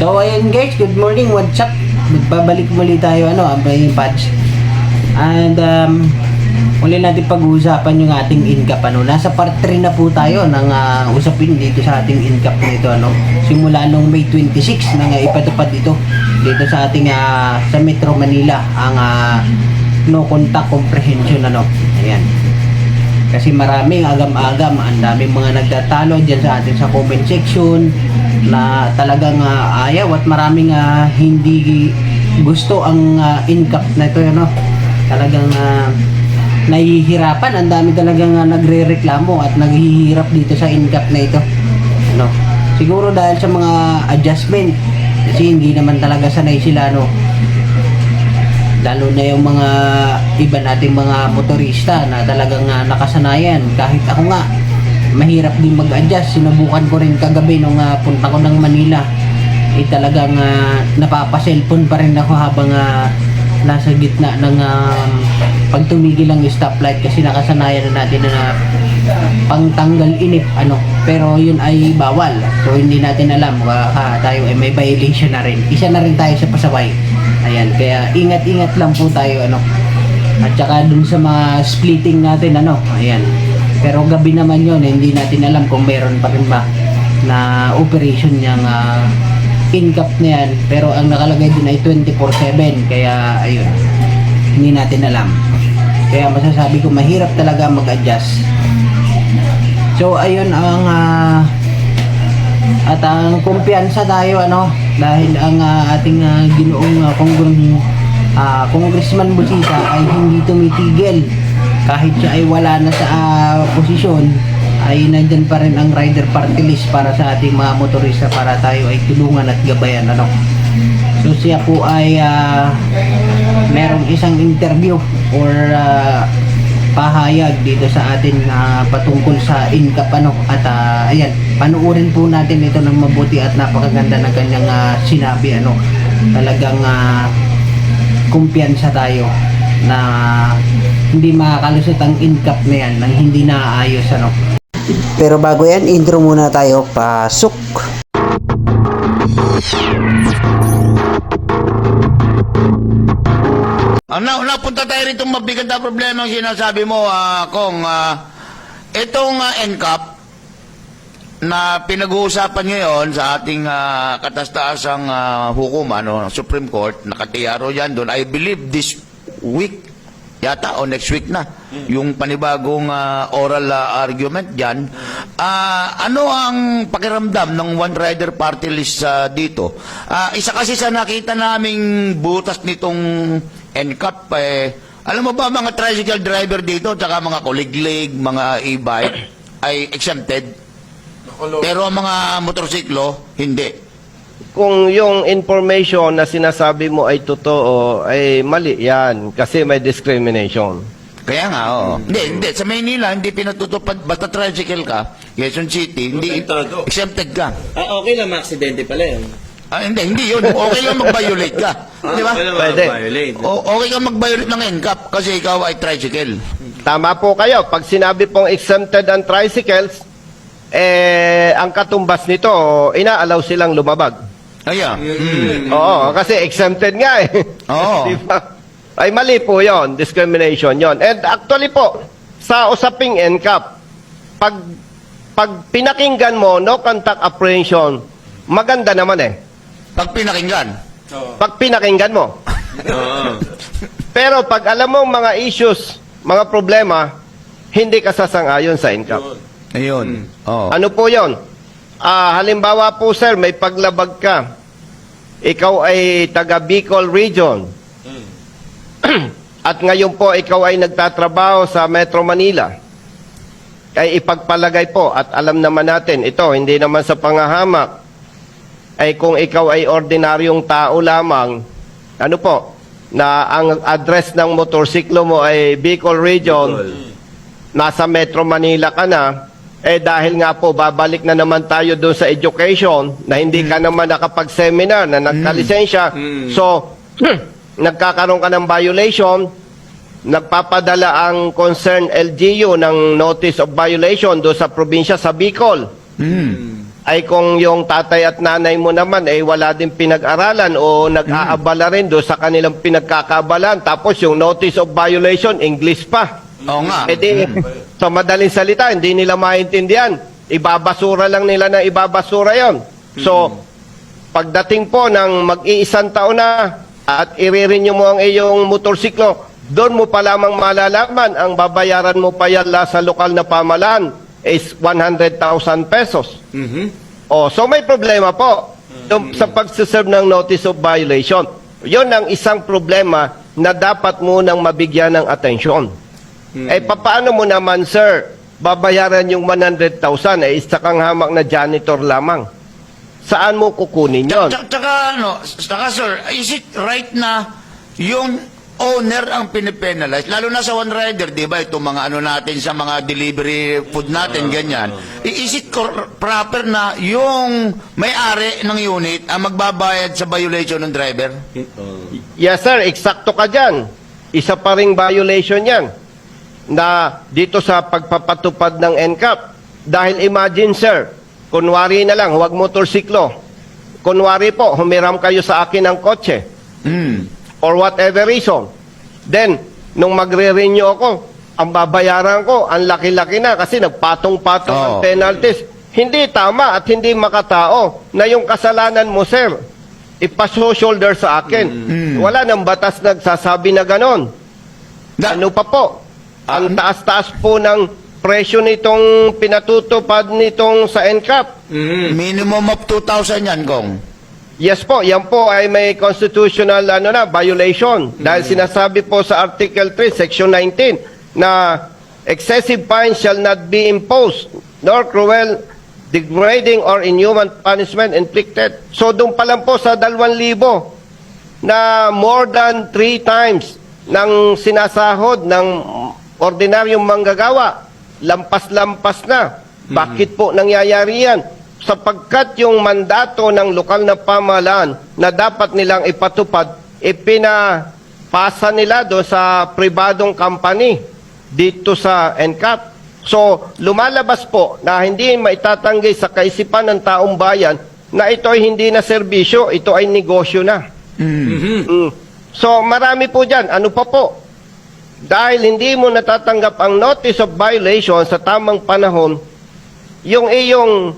So ayun guys, good morning, what's up? Magbabalik muli tayo ano, Brain Patch. And um, muli natin pag-uusapan yung ating incap ano. Nasa part 3 na po tayo ng ah, usapin dito sa ating incap nito ano. Simula nung May 26 nang uh, ipatupad ito dito sa ating ah, sa Metro Manila ang ah, no contact comprehension ano. Ayan. Kasi maraming agam-agam, ang daming mga nagtatalo dyan sa atin sa comment section na talagang ah, ayaw at maraming ah, hindi gusto ang uh, incap na ito. Ano? Talagang ah, nahihirapan, ang dami talagang ah, nagre-reklamo at naghihirap dito sa incap na ito. Ano? Siguro dahil sa mga adjustment kasi hindi naman talaga sanay sila no lalo na yung mga iba nating mga motorista na talagang uh, nakasanayan. Kahit ako nga mahirap din mag-adjust. Sinubukan ko rin kagabi nung uh, punta ko ng Manila. Eh talagang uh, napapa-cellphone pa rin ako habang uh, nasa gitna ng um, pag tumigil ang stoplight kasi nakasanayan na natin na pangtanggal inip ano. Pero yun ay bawal. So hindi natin alam. Baka tayo ay may violation na rin. Isa na rin tayo sa pasaway ayan kaya ingat-ingat lang po tayo ano. At saka dun sa mga splitting natin ano ayan. Pero gabi naman yun eh, hindi natin alam kung meron pa rin ba na operation niyang uh, incap na yan. Pero ang nakalagay dun ay 24-7 kaya ayun hindi natin alam. Kaya masasabi ko mahirap talaga mag-adjust. So ayun ang ah, at ang kumpiyansa tayo ano dahil ang ah, ating ah, ginoong uh, ah, congressman Busita ay hindi tumitigil. Kahit siya ay wala na sa ah, posisyon ay nandyan pa rin ang rider party list para sa ating mga motorista para tayo ay tulungan at gabayan ano. So siya po ay ah, merong isang interview or ah, pahayag dito sa atin na patungkol sa incap ano at ah, ayan panuorin po natin ito ng mabuti at napakaganda ng kanyang ah, sinabi ano. Talagang ah, kumpiyansa tayo na hindi makakalusot ang incap na yan nang hindi naaayos ano. Pero bago yan intro muna tayo pasok Ang na, napunta tayo rito mabigat na problema ang sinasabi mo, ah, Kong. ah, itong ah, NCAP na pinag-uusapan ngayon sa ating uh, katastaasang ah, hukuman, no, Supreme Court, nakatiyaro yan doon. I believe this week yata o next week na yung panibagong ah, oral ah, argument diyan Ah, ano ang pakiramdam ng one rider party list ah, dito Ah, isa kasi sa nakita naming butas nitong NCAP eh, alam mo ba mga tricycle driver dito tsaka mga kuliglig mga e-bike ay exempted pero ang mga motorsiklo hindi kung yung information na sinasabi mo ay totoo, ay mali yan. Kasi may discrimination. Kaya nga, oo. Hindi, hindi. Sa Maynila, hindi pinatutupad. Basta tricycle ka, Quezon City, hindi exempted ka. Ah, okay lang, aksidente pala yun. Ah, hindi, hindi yun. Okay lang mag-violate ka. Di ba? Okay lang Pwede. O, okay ka mag-violate ng NCAP kasi ikaw ay tricycle. Tama po kayo. Pag sinabi pong exempted ang tricycles, eh, ang katumbas nito, inaalaw silang lumabag. Ayan. Mm. Oo, kasi exempted nga eh. Oo. Di ba? Ay mali po yon, discrimination yon. And actually po, sa usaping NCAP, pag, pag pinakinggan mo, no contact apprehension, maganda naman eh. Pag pinakinggan. Pag pinakinggan mo. Oo. Pero pag alam mo mga issues, mga problema, hindi ka sasang-ayon sa income. Ayun. Oo. Ano po yon? Ah, halimbawa po sir, may paglabag ka. Ikaw ay taga Bicol Region. At ngayon po ikaw ay nagtatrabaho sa Metro Manila. Ay ipagpalagay po at alam naman natin ito, hindi naman sa pangahamak. Ay kung ikaw ay ordinaryong tao lamang, ano po, na ang address ng motorsiklo mo ay Bicol Region, nasa Metro Manila ka na, eh dahil nga po babalik na naman tayo doon sa education na hindi ka naman nakapag-seminar na nagkalisensya. So, nagkakaroon ka ng violation, nagpapadala ang concerned LGU ng notice of violation doon sa probinsya sa Bicol. Ay kung yung tatay at nanay mo naman ay wala din pinag-aralan o nag-aabala rin do sa kanilang pinagkakabalan tapos yung notice of violation English pa. Oo nga. Eh di, sa madaling salita, hindi nila maintindihan. Ibabasura lang nila na ibabasura yon. So, pagdating po ng mag-iisang taon na at i-renew mo ang iyong motorsiklo, doon mo pa lamang malalaman ang babayaran mo pa yan la sa lokal na pamalaan is 100,000 pesos. Mhm. Oh, so may problema po doon sa pagsiserve ng notice of violation. Yon ang isang problema na dapat munang mabigyan ng atensyon. Eh, papaano mo naman, sir, babayaran yung 100,000 eh, isa kang hamak na janitor lamang? Saan mo kukunin yon? Tsaka, ano, tsaka sir, is it right na yung owner ang pinipenalize? Lalo na sa one rider, di ba? Itong mga ano natin sa mga delivery food natin, ganyan. Is it cor- proper na yung may-ari ng unit ang magbabayad sa violation ng driver? Yes, sir, eksakto ka dyan. Isa pa ring violation yan na dito sa pagpapatupad ng NCAP. Dahil imagine, sir, kunwari na lang, huwag motorsiklo. Kunwari po, humiram kayo sa akin ng kotse. Hmm. Or whatever reason. Then, nung magre-renew ako, ang babayaran ko, ang laki-laki na kasi nagpatong-patong ang Oo. penalties. Hindi tama at hindi makatao na yung kasalanan mo, sir, ipaso-shoulder sa akin. Wala nang batas nagsasabi na ganon. Da- Ano pa po? Ang taas-taas po ng presyo nitong pinatutupad nitong sa NCAP. Mhm. Minimum of 2,000 yan, Kong. Yes po, yan po ay may constitutional ano na violation dahil sinasabi po sa Article 3 Section 19 na excessive fine shall not be imposed nor cruel degrading or inhuman punishment inflicted. So doon pa lang po sa 2,000 na more than three times ng sinasahod ng ordinaryong manggagawa, lampas-lampas na. Bakit po nangyayari yan? Sapagkat yung mandato ng lokal na pamahalaan na dapat nilang ipatupad, ipinapasa nila do sa pribadong company dito sa NCAP. So, lumalabas po na hindi maitatanggi sa kaisipan ng taong bayan na ito ay hindi na serbisyo, ito ay negosyo na. Mhm. Mm. So, marami po dyan. Ano pa po? Dahil hindi mo natatanggap ang notice of violation sa tamang panahon, yung iyong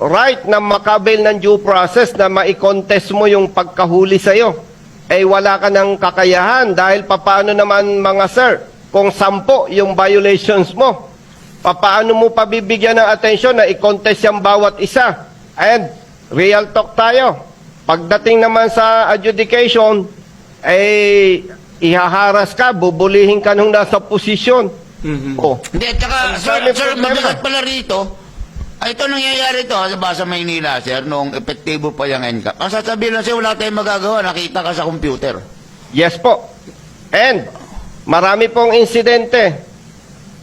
right na makabil ng due process na maikontest mo yung pagkahuli sa'yo, ay wala ka ng kakayahan dahil papaano naman mga sir, kung sampo yung violations mo, papaano mo pabibigyan ng atensyon na i-contest yung bawat isa? And real talk tayo. Pagdating naman sa adjudication, ay ihaharas ka, bubulihin ka nung nasa posisyon. Mhm. Oh. Hindi, at saka, sir, sir problema. mabigat pala rito. Ay, ito nangyayari to sa sa Maynila, sir, nung epektibo pa yung NCAP. Ang sasabihin lang sir, wala tayong magagawa, nakita ka sa computer. Yes po. And marami pong insidente.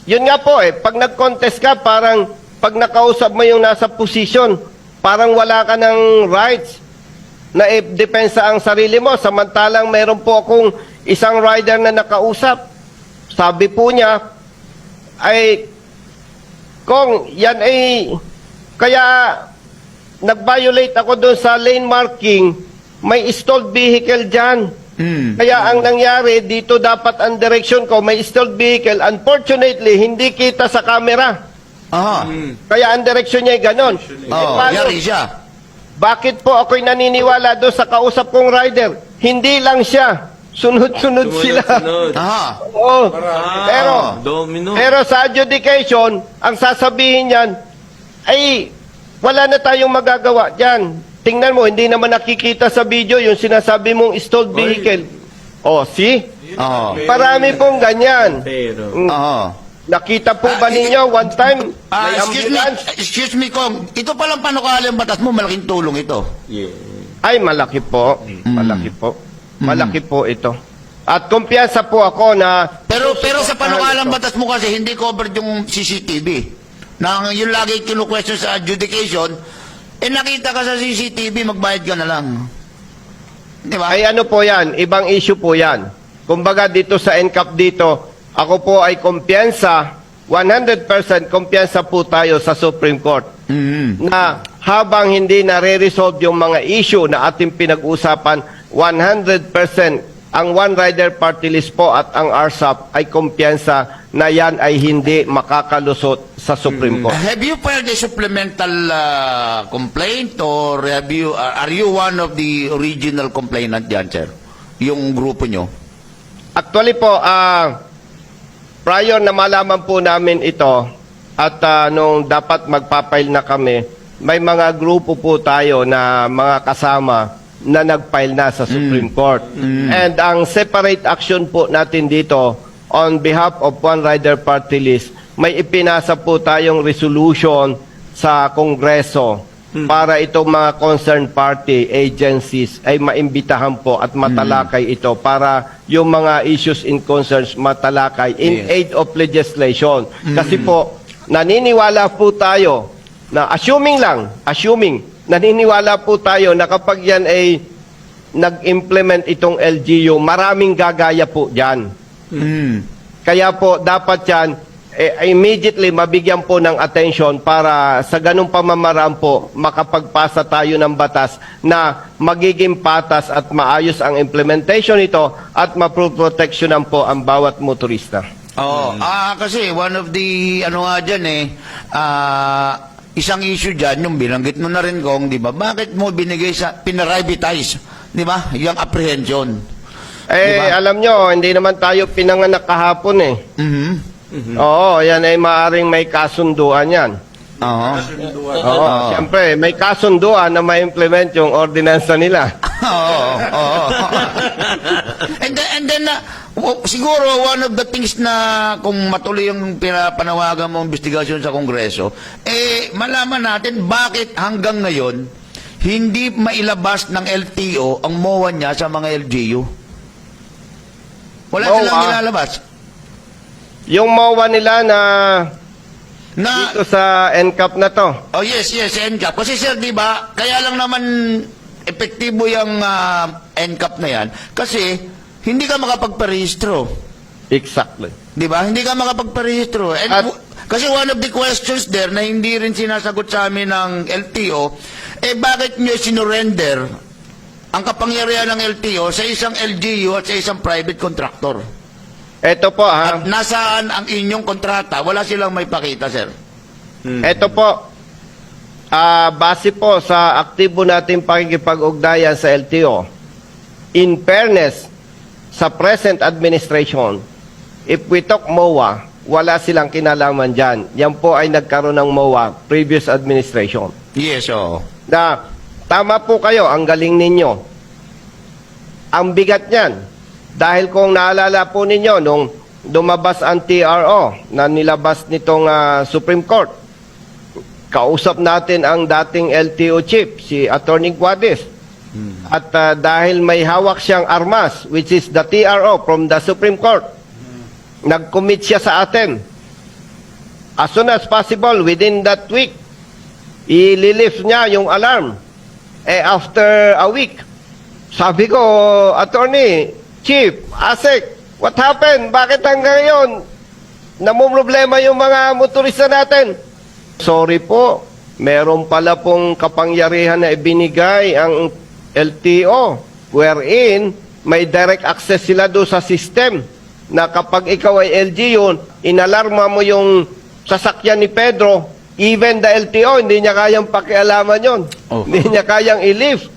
Yun nga po eh, pag nag-contest ka, parang pag nakausap mo yung nasa posisyon, parang wala ka ng rights na i-depensa ang sarili mo. Samantalang meron po akong isang rider na nakausap. Sabi po niya, ay, kung yan ay, kaya nag-violate ako doon sa lane marking, may stalled vehicle dyan. Hmm. Kaya ang nangyari, dito dapat ang direction ko, may stalled vehicle. Unfortunately, hindi kita sa camera. Aha. Kaya ang direction niya ay ganon. Oh, paano- yari siya. bakit po ako'y naniniwala doon sa kausap kong rider? Hindi lang siya. Sunod-sunod sila. Sunod. Aha. Oo. Ah, Pero, domino. pero sa adjudication, ang sasabihin niyan, ay wala na tayong magagawa dyan. Tingnan mo, hindi naman nakikita sa video yung sinasabi mong stalled vehicle. Oh, see? Oo. Parami pong ganyan. Pero. Mm. Oo. Nakita po ba Ah, ninyo one time Ah, may excuse me, ambulance? excuse me, Kong. Ito palang panukalang batas mo, malaking tulong ito. Yeah. Ay, malaki po. Malaki po. Malaki po ito. At kumpiyansa po ako na Pero pero sa panukalang batas mo kasi hindi covered yung CCTV. Nang yung lagi kinu-question sa adjudication, eh nakita ka sa CCTV, magbayad ka na lang. Di ba? ay ano po yan, ibang issue po yan. Kumbaga dito sa NCAP dito, ako po ay kumpiyansa, 100% kumpiyansa po tayo sa Supreme Court Mhm. na habang hindi nare-resolve yung mga issue na ating pinag-usapan, 100% ang One Rider Party List po at ang RSAP ay kumpiyansa na yan ay hindi makakalusot sa Supreme Court. Have you filed a supplemental uh, complaint or have you are are you one of the original complainant diyan, sir? Yung grupo nyo? Actually po, ah prior na malaman po namin ito at ah, nung dapat magpapail na kami, may mga grupo po tayo na mga kasama na nag-file na sa Supreme Court. And ang separate action po natin dito on behalf of One Rider Party List, may ipinasa po tayong resolution sa Kongreso para itong mga concerned party agencies ay maimbitahan po at matalakay ito para yung mga issues in concerns matalakay in aid of legislation. Kasi po, naniniwala po tayo na assuming lang, assuming, naniniwala po tayo na kapag yan ay nag-implement itong LGU, maraming gagaya po dyan. Mm. Kaya po dapat yan eh, immediately mabigyan po ng attention para sa ganung pamamaraan po makapagpasa tayo ng batas na magiging patas at maayos ang implementation nito at maproproteksyonan po ang bawat motorista. Oo. Ah, kasi one of the ano nga diyan eh ah, isang issue diyan yung binanggit mo na rin kong, 'di ba? Bakit mo binigay sa pinarivatize, 'di ba? Yung apprehension. Eh, Diba? alam nyo, hindi naman tayo pinanganak kahapon eh. Mhm. Oo, yan ay maaring may kasunduan yan. Oo. Oo, siyempre, may kasunduan na ma-implement yung ordinansa nila. Oo, oo. and then, and then uh, siguro one of the things na kung matuloy yung pinapanawagan mong investigasyon sa Kongreso, eh malaman natin bakit hanggang ngayon hindi mailabas ng LTO ang MOA niya sa mga LGU. Wala MOA? silang nilalabas. Yung MOA nila na Na, dito sa NCAP na to, oh yes, yes, NCAP. Kasi sir, di ba, kaya lang naman epektibo yung ah, NCAP na yan. Kasi, hindi ka makapagparehistro. exactly. Di ba? Hindi ka makapagparehistro. And At- kasi one of the questions there na hindi rin sinasagot sa amin ng LTO, eh bakit nyo sinurrender ang kapangyarihan ng LTO sa isang LGU at sa isang private contractor? Ito po ha, At nasaan ang inyong kontrata? Wala silang may pakita, sir. ito po, ah base po sa aktibo nating pakikipag-ugnayan sa LTO, in fairness sa present administration, if we talk MOA, wala silang kinalaman dyan. Yan po ay nagkaroon ng MOA, previous administration. Yes, oo. na tama po kayo, ang galing ninyo. Ang bigat niyan. Dahil kung naalala po ninyo, nung lumabas ang TRO na nilabas nitong ah, Supreme Court, kausap natin ang dating LTO chief, si Attorney Guadis. At ah, dahil may hawak siyang armas, which is the TRO from the Supreme Court, nag-commit siya sa atin. As soon as possible, within that week, ililift niya yung alarm. Eh, after a week, sabi ko, attorney, chief, asik, what happened? Bakit hanggang ngayon? Namumroblema yung mga motorista natin. Sorry po, meron pala pong kapangyarihan na ibinigay ang LTO wherein may direct access sila do sa system na kapag ikaw ay LGU, inalarma mo yung sasakyan ni Pedro, even the LTO, hindi niya kayang pakialaman yon. Oh. Hindi niya kayang i-lift.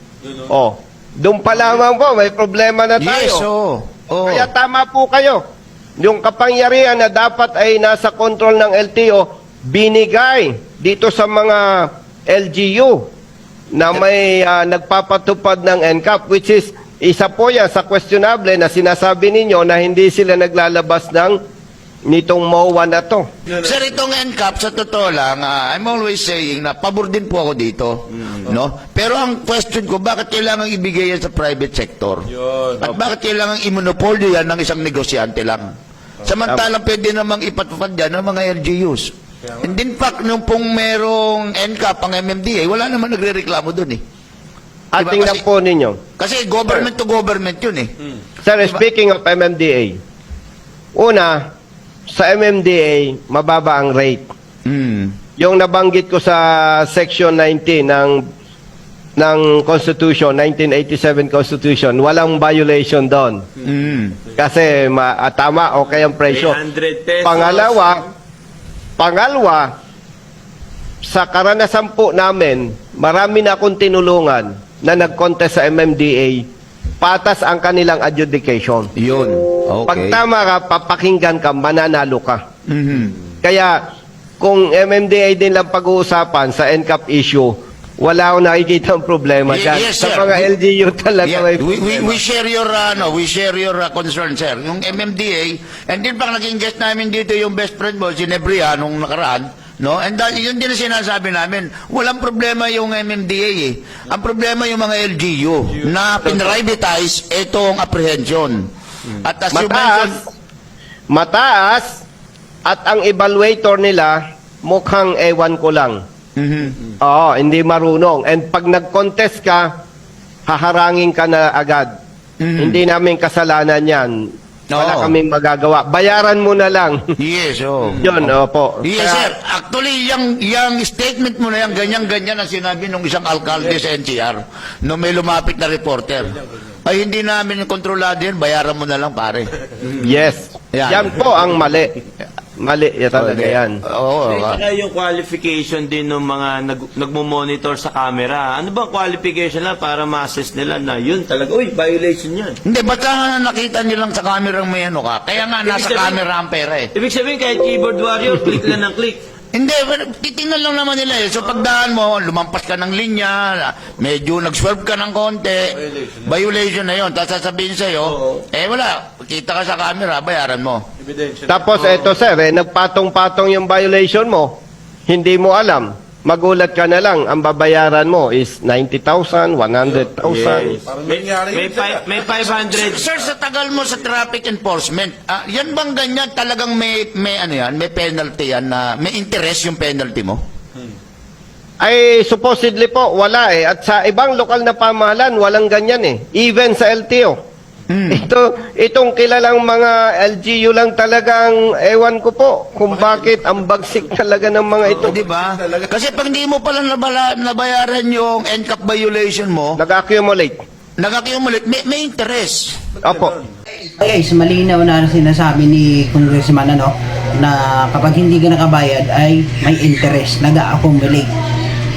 Oh. Doon pa lamang po, may problema na tayo. Yes, oo. Oo. Kaya tama po kayo. Yung kapangyarihan na dapat ay nasa kontrol ng LTO, binigay dito sa mga LGU na may ah, nagpapatupad ng NCAP, which is isa po yan sa questionable na sinasabi ninyo na hindi sila naglalabas ng nitong MOA na to. Sir, itong NCAP, sa totoo lang, ah, I'm always saying na pabor din po ako dito. No? Pero ang question ko, bakit kailangan ibigay yan sa private sector? At bakit kailangan imonopolyo yan ng isang negosyante lang? Samantalang pwede namang ipatupad yan ng mga LGUs. And in fact, nung pong merong NCAP, ang MMDA, wala naman nagre-reklamo dun eh. At Diba? tingnan Kasi- po ninyo. Kasi government to government yun eh. Sir, speaking of MMDA, una, sa MMDA, mababa ang rate. Hmm. yung nabanggit ko sa section 19 ng ng Constitution, 1987 Constitution, walang violation doon. Mm. Kasi ma, ah, tama, okay ang presyo. 300 pesos. Pangalawa, pangalawa, sa karanasan po namin, marami na akong tinulungan na nag-contest sa MMDA, patas ang kanilang adjudication. Yun. Pag Okay. tama ka, papakinggan ka, mananalo ka. Mhm. Kaya, kung MMDA din lang pag-uusapan sa NCAP issue, wala akong nakikita ang problema dyan. yes, sa sir. mga LGU talaga Yeah, may we, we, we share your ano, we share your uh, concern, sir. Yung MMDA, and din pang naging guest namin dito yung best friend mo, si Nebria, nung nakaraan, no? And dahil yun din ang sinasabi namin, walang problema yung MMDA eh. Ang problema yung mga LGU na pinrivatize itong apprehension. At as you mentioned, mataas, at ang evaluator nila, mukhang ewan ko lang. Mhm. Oo, hindi marunong. And pag nag-contest ka, haharangin ka na agad. Mhm. Hindi namin kasalanan yan. Wala Oo. kaming magagawa. Bayaran mo na lang. yes, oh. Yun, opo. Yes, Kaya- sir. Actually, yung, yung statement mo na yan, ganyan-ganyan ang sinabi ng isang alkalde sa NCR no may lumapit na reporter. Ay, hindi namin kontrolado yan, bayaran mo na lang, pare. Yes. Yan. Yan po ang mali. Mali yan talaga yan. Oo. Ah. saka yung qualification din ng mga nag, nagmo-monitor sa camera. Ano bang qualification na para ma-assess nila na yun talaga, uy, violation yan. Hindi, ba't ka nakita niyo lang sa camera may ano ka? Kaya nga, nasa sabihin- camera ang pera eh. Ibig sabihin, kahit keyboard warrior, click lang ng click. Hindi, pero titingnan lang naman nila eh. So pagdaan mo, lumampas ka ng linya, medyo nag-swerve ka ng konti, violation na yon. Tapos sasabihin sa'yo, eh wala, kita ka sa camera, bayaran mo. Tapos eto sir, eh, nagpatong-patong yung violation mo. Hindi mo alam. Magulat ka na lang. Ang babayaran mo is 90,000, 100,000. May, may, fi- may 500. Sir, sa tagal mo sa traffic enforcement, ah, yan bang ganyan talagang may, may ano yan, may penalty yan na, may interest yung penalty mo? Ay, supposedly po, wala eh. At sa ibang lokal na pamahalan, walang ganyan eh. Even sa LTO. Ito, itong kilalang mga LGU lang talagang, ewan ko po, kung bakit ang bagsik talaga ng mga ito. Di ba? Kasi pag hindi mo pala nabala, nabayaran yung NCAP violation mo, Nag-accumulate. nag-accumulate, may, may interest. Opo. Guys, malinaw na sinasabi ni Congressman ano, na kapag hindi ka nakabayad ay may interest, nag-accumulate.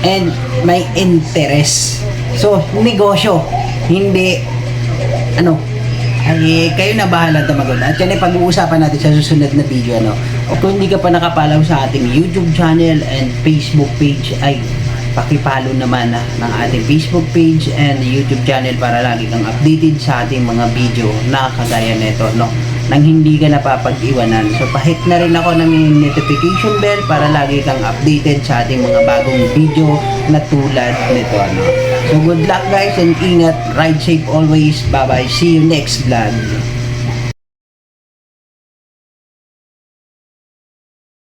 And may interest. So, negosyo. Hindi, ano, ay kayo na bahala tumagot. At yan ay pag-uusapan natin sa susunod na video. Ano. O kung hindi ka pa nakapalaw sa ating YouTube channel and Facebook page, ay pakipalo naman ah, ng ating Facebook page and YouTube channel para lagi kang updated sa ating mga video na kagaya nito, no? Nang hindi ka napapag-iwanan. So, pahit na rin ako ng notification bell para lagi kang updated sa ating mga bagong video na tulad nito, ano? So, good luck guys and ingat. Ride safe always. Bye-bye. See you next vlog.